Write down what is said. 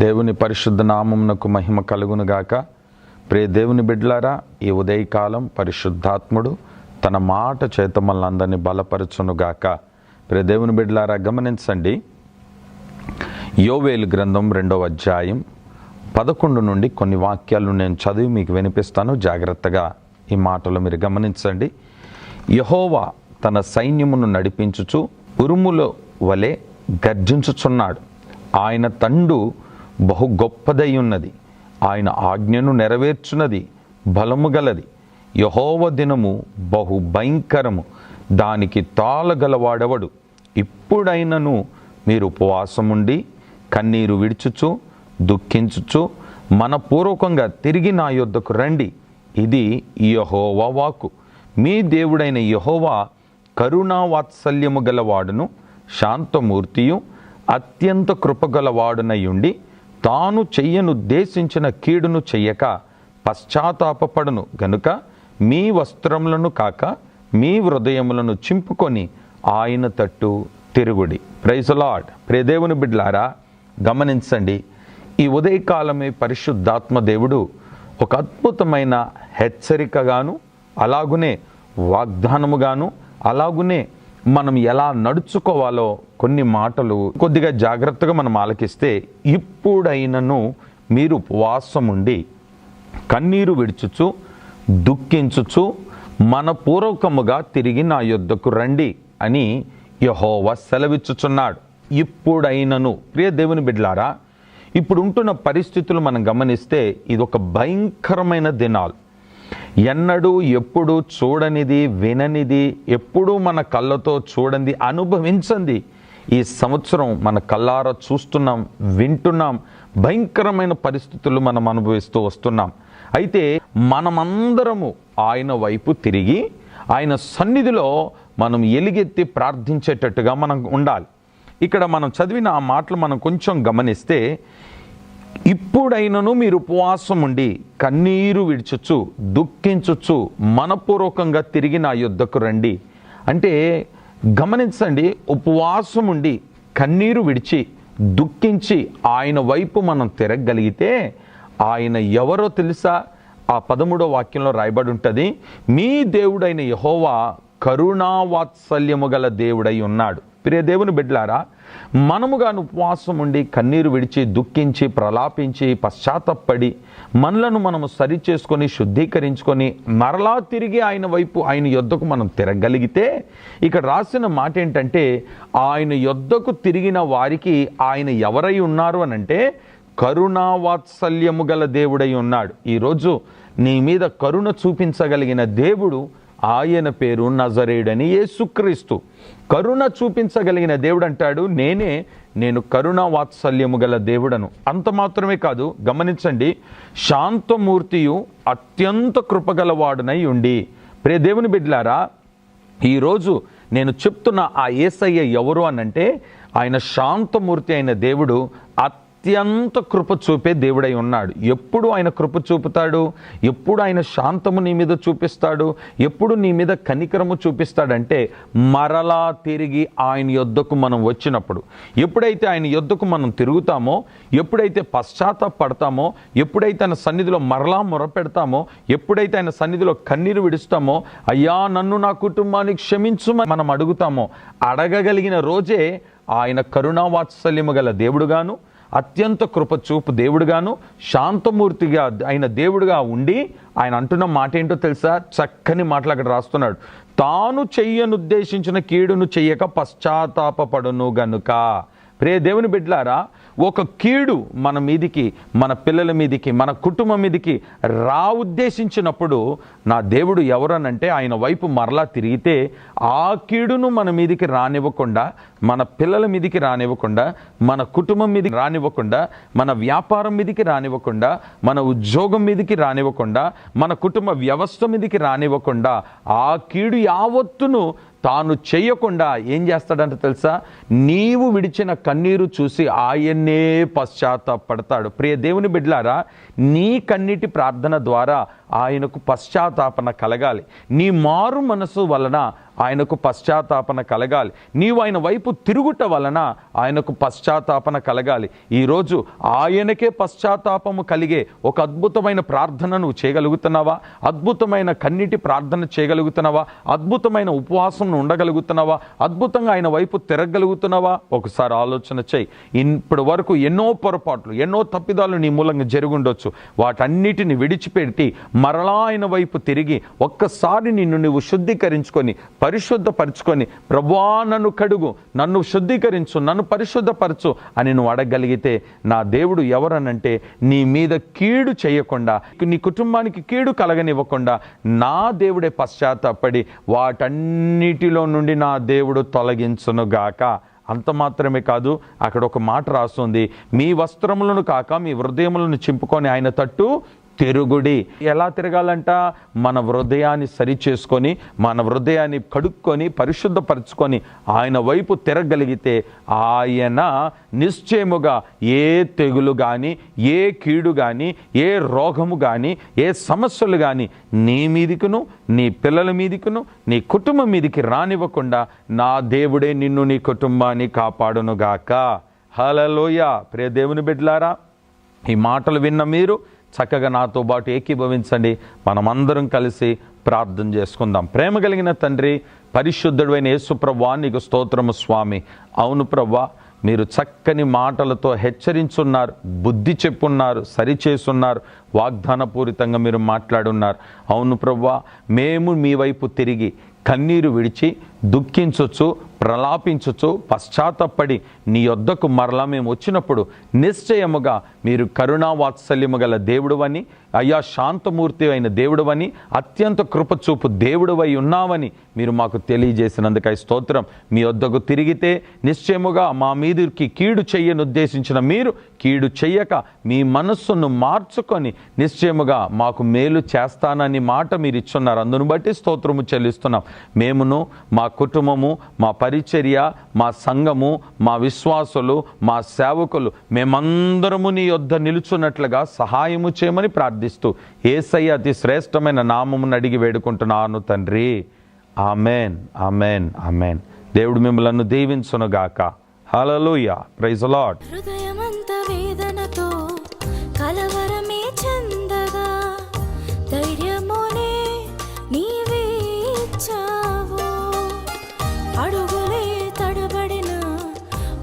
దేవుని పరిశుద్ధ నామమునకు మహిమ కలుగునుగాక. ప్రే దేవుని బిడ్లారా ఈ ఉదయకాలం పరిశుద్ధాత్ముడు తన మాట చేత మనందరినీ బలపరచునుగాక. ప్రే దేవుని బిడ్లారా గమనించండి. యోవేలు గ్రంథం రెండవ అధ్యాయం పదకొండు నుండి కొన్ని వాక్యాలు నేను చదివి మీకు వినిపిస్తాను. జాగ్రత్తగా ఈ మాటలు మీరు గమనించండి. యహోవా తన సైన్యమును నడిపించుచు ఉరుముల వలె గర్జించుచున్నాడు. ఆయన తండు బహు గొప్పదై ఉన్నది ఆయన ఆజ్ఞను నెరవేర్చున్నది బలము గలది. యహోవ దినము బహు భయంకరము. దానికి తాళగలవాడెవడు ఇప్పుడైనను మీరు ఉపవాసముండి కన్నీరు విడుచుచు దుఃఖించుచు మనపూర్వకంగా తిరిగి నా యొద్దకు రండి. ఇది యహోవా వాకు మీ దేవుడైన యహోవా కరుణా వాత్సల్యము గలవాడును శాంతమూర్తియు అత్యంత కృపగలవాడునయుండి తాను చెయ్యనుద్దేశించిన కీడును చెయ్యక పశ్చాత్తాపపడును. గనుక మీ వస్త్రములను కాక మీ హృదయములను చింపుకొని ఆయన తట్టు తిరుగుడి. ప్రైజలాడ్ ప్రేదేవుని బిడ్లారా గమనించండి. ఈ ఉదయకాలమే పరిశుద్ధాత్మ దేవుడు ఒక అద్భుతమైన హెచ్చరికగాను అలాగునే వాగ్దానముగాను అలాగునే మనం ఎలా నడుచుకోవాలో కొన్ని మాటలు కొద్దిగా జాగ్రత్తగా మనం ఆలకిస్తే ఇప్పుడైనను మీరు ఉపవాసముండి కన్నీరు విడుచుచు దుఃఖించుచు మనపూర్వకముగా తిరిగి నా యొద్దకు రండి అని యహోవ సెలవిచ్చుచున్నాడు. ఇప్పుడైనను ప్రియ దేవుని బిడ్లారా ఇప్పుడు ఉంటున్న పరిస్థితులు మనం గమనిస్తే ఇది ఒక భయంకరమైన దినాలు. ఎన్నడూ ఎప్పుడు చూడనిది విననిది ఎప్పుడూ మన కళ్ళతో చూడండి అనుభవించండి ఈ సంవత్సరం మన కళ్ళారా చూస్తున్నాం వింటున్నాం భయంకరమైన పరిస్థితులు మనం అనుభవిస్తూ వస్తున్నాం. అయితే మనమందరము ఆయన వైపు తిరిగి ఆయన సన్నిధిలో మనం ఎలుగెత్తి ప్రార్థించేటట్టుగా మనం ఉండాలి. ఇక్కడ మనం చదివిన ఆ మాటలు మనం కొంచెం గమనిస్తే ఇప్పుడైనను మీరు ఉపవాసం ఉండి కన్నీరు విడిచొచ్చు దుఃఖించొచ్చు మనపూర్వకంగా తిరిగి నా యుద్ధకు రండి. అంటే గమనించండి ఉపవాసం ఉండి కన్నీరు విడిచి దుఃఖించి ఆయన వైపు మనం తిరగగలిగితే ఆయన ఎవరో తెలుసా? ఆ పదమూడో వాక్యంలో రాయబడి ఉంటుంది మీ దేవుడైన యహోవా కరుణావాత్సల్యము గల దేవుడై ఉన్నాడు. ప్రియ దేవుని బిడ్లారా మనముగాను ఉపవాసం ఉండి కన్నీరు విడిచి దుఃఖించి ప్రలాపించి పశ్చాత్తపడి మనలను మనము సరి చేసుకొని శుద్ధీకరించుకొని మరలా తిరిగి ఆయన వైపు ఆయన యొద్దకు మనం తిరగలిగితే ఇక్కడ రాసిన మాట ఏంటంటే ఆయన యొద్దకు తిరిగిన వారికి ఆయన ఎవరై ఉన్నారు అని అంటే కరుణావాత్సల్యము గల దేవుడై ఉన్నాడు. ఈరోజు నీ మీద కరుణ చూపించగలిగిన దేవుడు ఆయన పేరు నజరేడని యేసుక్రీస్తు. కరుణ చూపించగలిగిన దేవుడు అంటాడు నేనే నేను కరుణ వాత్సల్యము గల దేవుడను. అంత మాత్రమే కాదు గమనించండి శాంతమూర్తియు అత్యంత కృపగలవాడునై ఉండి. ప్రే దేవుని బిడ్లారా ఈరోజు నేను చెప్తున్న ఆ ఏసయ్య ఎవరు అనంటే ఆయన శాంతమూర్తి అయిన దేవుడు అత్యంత కృప చూపే దేవుడై ఉన్నాడు. ఎప్పుడు ఆయన కృప చూపుతాడు? ఎప్పుడు ఆయన శాంతము నీ మీద చూపిస్తాడు? ఎప్పుడు నీ మీద కనికరము చూపిస్తాడంటే మరలా తిరిగి ఆయన యొద్దకు మనం వచ్చినప్పుడు. ఎప్పుడైతే ఆయన యొద్దకు మనం తిరుగుతామో ఎప్పుడైతే పశ్చాత్తాపడతామో ఎప్పుడైతే ఆయన సన్నిధిలో మరలా మొరపెడతామో ఎప్పుడైతే ఆయన సన్నిధిలో కన్నీరు విడుస్తామో అయ్యా నన్ను నా కుటుంబాన్ని క్షమించు మనం అడుగుతామో అడగగలిగిన రోజే ఆయన కరుణావాత్సల్యము గల దేవుడుగాను అత్యంత కృపచూపు దేవుడుగాను శాంతమూర్తిగా ఆయన దేవుడుగా ఉండి ఆయన అంటున్న మాట ఏంటో తెలుసా? చక్కని మాటలు అక్కడ రాస్తున్నాడు. తాను చెయ్యనుద్దేశించిన కీడును చెయ్యక పశ్చాత్తాపడును గనుక. ప్రే దేవుని బిడ్లారా ఒక కీడు మన మీదికి మన పిల్లల మీదికి మన కుటుంబం మీదికి రా ఉద్దేశించినప్పుడు నా దేవుడు ఎవరనంటే ఆయన వైపు మరలా తిరిగితే ఆ కీడును మన మీదికి రానివ్వకుండా మన పిల్లల మీదికి రానివ్వకుండా మన కుటుంబం మీదకి రానివ్వకుండా మన వ్యాపారం మీదికి రానివ్వకుండా మన ఉద్యోగం మీదికి రానివ్వకుండా మన కుటుంబ వ్యవస్థ మీదికి రానివ్వకుండా ఆ కీడు యావత్తును తాను చేయకుండా ఏం చేస్తాడంటే తెలుసా? నీవు విడిచిన కన్నీరు చూసి ఆయన్నే పశ్చాత్తాపడతాడు. ప్రియ దేవుని బిడ్లారా నీ కన్నీటి ప్రార్థన ద్వారా ఆయనకు పశ్చాత్తాపన కలగాలి. నీ మారు మనసు వలన ఆయనకు పశ్చాత్తాపన కలగాలి. నీవు ఆయన వైపు తిరుగుట వలన ఆయనకు పశ్చాత్తాపన కలగాలి. ఈరోజు ఆయనకే పశ్చాత్తాపము కలిగే ఒక అద్భుతమైన ప్రార్థన నువ్వు చేయగలుగుతున్నావా? అద్భుతమైన కన్నీటి ప్రార్థన చేయగలుగుతున్నావా? అద్భుతమైన ఉపవాసం ఉండగలుగుతున్నావా? అద్భుతంగా ఆయన వైపు తిరగలుగుతున్నావా ఒకసారి ఆలోచన చేయి. ఇప్పటి వరకు ఎన్నో పొరపాట్లు ఎన్నో తప్పిదాలు నీ మూలంగా జరుగుండొచ్చు. వాటన్నిటిని విడిచిపెట్టి మరలా ఆయన వైపు తిరిగి ఒక్కసారి నిన్ను నువ్వు శుద్ధీకరించుకొని పరిశుద్ధపరచుకొని ప్రభువా నన్ను కడుగు నన్ను శుద్ధీకరించు నన్ను పరిశుద్ధపరచు అని నువ్వు అడగలిగితే నా దేవుడు ఎవరనంటే నీ మీద కీడు చేయకుండా నీ కుటుంబానికి కీడు కలగనివ్వకుండా నా దేవుడే పశ్చాత్తాపడి వాటన్నిటిలో నుండి నా దేవుడు తొలగించునుగాక అంత మాత్రమే కాదు అక్కడ ఒక మాట రాస్తుంది మీ వస్త్రములను కాక మీ హృదయములను చింపుకొని ఆయన తట్టు తిరుగుడి. ఎలా తిరగాలంట? మన హృదయాన్ని సరి చేసుకొని మన హృదయాన్ని కడుక్కొని పరిశుద్ధపరచుకొని ఆయన వైపు తిరగలిగితే ఆయన నిశ్చయముగా ఏ తెగులు కానీ ఏ కీడు కానీ ఏ రోగము కానీ ఏ సమస్యలు కానీ నీ మీదికును నీ పిల్లల మీదికును నీ కుటుంబం మీదికి రానివ్వకుండా నా దేవుడే నిన్ను నీ కుటుంబాన్ని కాపాడునుగాక. హలలోయ ప్రియ దేవుని బిడ్డలారా ఈ మాటలు విన్న మీరు చక్కగా నాతో పాటు ఏకీభవించండి. మనమందరం కలిసి ప్రార్థన చేసుకుందాం. ప్రేమ కలిగిన తండ్రి పరిశుద్ధుడైన యేసుప్రభా నీకు స్తోత్రము స్వామి. అవును ప్రభా మీరు చక్కని మాటలతో హెచ్చరించున్నారు బుద్ధి చెప్పున్నారు సరిచేసున్నారు వాగ్దానపూరితంగా మీరు మాట్లాడున్నారు. అవును ప్రభా మేము మీ వైపు తిరిగి కన్నీరు విడిచి దుఃఖించొచ్చు ప్రలాపించొచ్చు పశ్చాత్తపడి నీ యొద్దకు మరలా మేము వచ్చినప్పుడు నిశ్చయముగా మీరు కరుణా వాత్సల్యము గల దేవుడువని అయ్యా శాంతమూర్తి అయిన దేవుడువని అత్యంత కృపచూపు దేవుడువై ఉన్నావని మీరు మాకు తెలియజేసినందుకై స్తోత్రం. మీ వద్దకు తిరిగితే నిశ్చయముగా మా మీదకి కీడు చెయ్యను ఉద్దేశించిన మీరు కీడు చెయ్యక మీ మనస్సును మార్చుకొని నిశ్చయముగా మాకు మేలు చేస్తానని మాట మీరు ఇచ్చున్నారు. అందును బట్టి స్తోత్రము చెల్లిస్తున్నాం. మేమును మా కుటుంబము మా పరిచర్య మా సంఘము మా విశ్వాసులు మా సేవకులు మేమందరము నీ యొద్ద నిలుచున్నట్లుగా సహాయము చేయమని ప్రార్థిస్తూ ఏసయ్య అతి శ్రేష్టమైన నామమును అడిగి వేడుకుంటున్నాను తండ్రి. Amen amen amen. దేవుడు మిమ్మలను దీవించునుగాక. హలలుయ ప్రైజ్ లాడ్